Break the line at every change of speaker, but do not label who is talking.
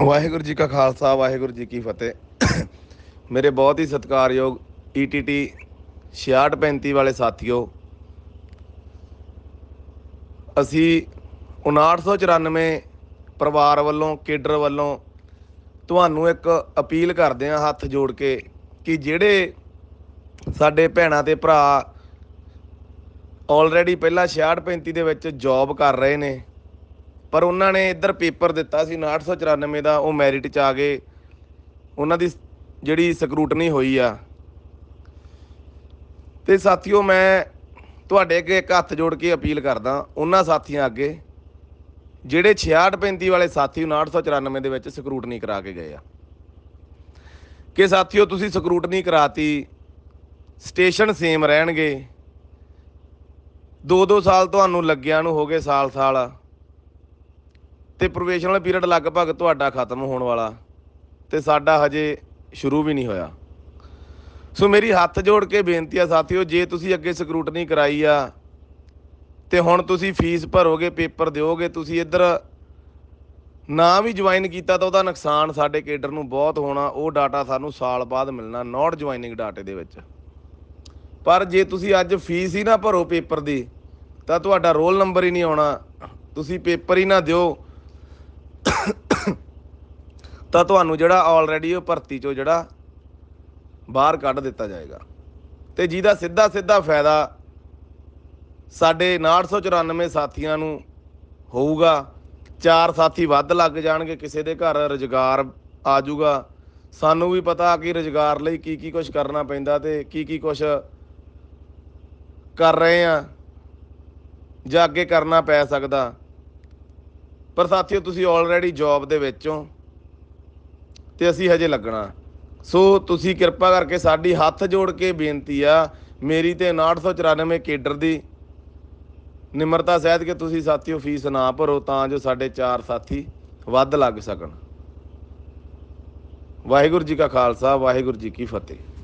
ਵਾਹਿਗੁਰੂ ਜੀ ਕਾ ਖਾਲਸਾ, ਵਾਹਿਗੁਰੂ ਜੀ ਕੀ ਫਤਿਹ। ਮੇਰੇ ਬਹੁਤ ਹੀ ਸਤਿਕਾਰਯੋਗ E ETT 6635 ਵਾਲੇ ਸਾਥੀਓ, ਅਸੀਂ 5994 ਪਰਿਵਾਰ ਵੱਲੋਂ, ਕੇਡਰ ਵੱਲੋਂ ਤੁਹਾਨੂੰ ਇੱਕ ਅਪੀਲ ਕਰਦੇ ਹਾਂ ਹੱਥ ਜੋੜ ਕੇ ਕਿ ਜਿਹੜੇ ਸਾਡੇ ਭੈਣਾਂ ਤੇ ਭਰਾ ਆਲਰੇਡੀ ਪਹਿਲਾਂ 6635 ਦੇ ਵਿੱਚ ਜੌਬ ਕਰ ਰਹੇ ਨੇ ਪਰ ਉਹਨਾਂ ਨੇ ਇੱਧਰ ਪੇਪਰ ਦਿੱਤਾ ਸੀ 894 ਦਾ, ਉਹ ਮੈਰਿਟ ਚ ਆ ਗਏ। ਉਹਨਾਂ ਦੀ ਜਿਹੜੀ ਸਕਰੂਟਨੀ ਹੋਈ ਆ। ਤੇ ਸਾਥੀਓ, ਮੈਂ ਤੁਹਾਡੇ ਅੱਗੇ ਇੱਕ ਹੱਥ ਜੋੜ ਕੇ ਅਪੀਲ ਕਰਦਾ, ਉਹਨਾਂ ਸਾਥੀਆਂ ਅੱਗੇ, ਜਿਹੜੇ 6635 ਵਾਲੇ ਸਾਥੀ 994 ਦੇ ਵਿੱਚ ਸਕਰੂਟਨੀ ਕਰਾ ਕੇ ਗਏ ਆ। ਕਿ ਸਾਥੀਓ, ਤੁਸੀਂ ਸਕਰੂਟਨੀ ਕਰਾਤੀ, ਸਟੇਸ਼ਨ ਸੇਮ ਰਹਿਣਗੇ। 2-2 ਸਾਲ ਤੁਹਾਨੂੰ ਲੱਗਿਆ ਨੂੰ ਹੋ ਗਏ ਸਾਲ-ਸਾਲ। ਤੇ ਪ੍ਰੋਫੈਸ਼ਨਲ ਪੀਰੀਅਡ ਲਗਭਗ ਤੁਹਾਡਾ ਖਤਮ ਹੋਣ ਵਾਲਾ ਤੇ ਸਾਡਾ ਹਜੇ ਸ਼ੁਰੂ ਵੀ ਨਹੀਂ ਹੋਇਆ। ਸੋ ਮੇਰੀ ਹੱਥ ਜੋੜ ਕੇ ਬੇਨਤੀ ਆ ਸਾਥੀਓ, ਜੇ ਤੁਸੀਂ ਅੱਗੇ ਸਕਰੂਟਨੀ ਕਰਾਈ ਆ ਤੇ ਹੁਣ ਤੁਸੀਂ ਫੀਸ ਭਰੋਗੇ, ਪੇਪਰ ਦਿਓਗੇ, ਤੁਸੀਂ ਇੱਧਰ ਨਾ ਵੀ ਜੁਆਇਨ ਕੀਤਾ ਤਾਂ ਉਹਦਾ ਨੁਕਸਾਨ ਸਾਡੇ ਕੇਡਰ ਨੂੰ ਬਹੁਤ ਹੋਣਾ, ਉਹ ਡਾਟਾ ਸਾਨੂੰ ਸਾਲ ਬਾਅਦ ਮਿਲਣਾ ਨਾਟ ਜੁਆਇਨਿੰਗ ਡਾਟੇ ਦੇ ਵਿੱਚ। ਪਰ ਜੇ ਤੁਸੀਂ ਅੱਜ ਫੀਸ ਹੀ ਨਾ ਭਰੋ ਪੇਪਰ ਦੀ, ਤਾਂ ਤੁਹਾਡਾ ਰੋਲ ਨੰਬਰ ਹੀ ਨਹੀਂ ਆਉਣਾ। ਤੁਸੀਂ ਪੇਪਰ ਹੀ ਨਾ ਦਿਓ ਤਾਂ ਤੁਹਾਨੂੰ ਜਿਹੜਾ ਆਲਰੇਡੀ ਉਹ ਭਰਤੀ ਚੋਂ ਜਿਹੜਾ ਬਾਹਰ ਕੱਢ ਦਿੱਤਾ ਜਾਏਗਾ। ਤੇ ਜਿਹਦਾ ਸਿੱਧਾ ਸਿੱਧਾ ਫਾਇਦਾ ਸਾਡੇ 994 ਸਾਥੀਆਂ ਨੂੰ ਹੋਊਗਾ। ਚਾਰ ਸਾਥੀ ਵੱਧ ਲੱਗ ਜਾਣਗੇ, ਕਿਸੇ ਦੇ ਘਰ ਰੁਜ਼ਗਾਰ ਆ ਜਾਊਗਾ ਸਾਨੂੰ ਵੀ ਪਤਾ ਕਿ ਰੁਜ਼ਗਾਰ ਲਈ ਕੀ ਕੀ ਕੁਝ ਕਰਨਾ ਪੈਂਦਾ ਤੇ ਕੀ ਕੀ ਕੁਝ ਕਰ ਰਹੇ ਆ ਜਾਂ ਅੱਗੇ ਕਰਨਾ ਪੈ ਸਕਦਾ। ਪਰ ਸਾਥੀਓ, ਤੁਸੀਂ ਆਲਰੇਡੀ ਜੌਬ ਦੇ ਵਿੱਚੋਂ ਤੇ ਅਸੀਂ ਹਜੇ ਲੱਗਣਾ। ਸੋ ਤੁਸੀਂ ਕਿਰਪਾ ਕਰਕੇ ਸਾਡੀ ਹੱਥ ਜੋੜ ਕੇ ਬੇਨਤੀ ਆ, ਮੇਰੀ ਤੇ 994 ਕੇਡਰ ਦੀ ਨਿਮਰਤਾ ਸਹਿਤ ਕਿ ਤੁਸੀਂ ਸਾਥੀਓ ਫੀਸ ਨਾ ਭਰੋ, ਤਾਂ ਜੋ ਸਾਡੇ ਚਾਰ ਸਾਥੀ ਵੱਧ ਲੱਗ ਸਕਣ। ਵਾਹਿਗੁਰੂ ਜੀ ਕਾ ਖਾਲਸਾ, ਵਾਹਿਗੁਰੂ ਜੀ ਕੀ ਫਤਿਹ।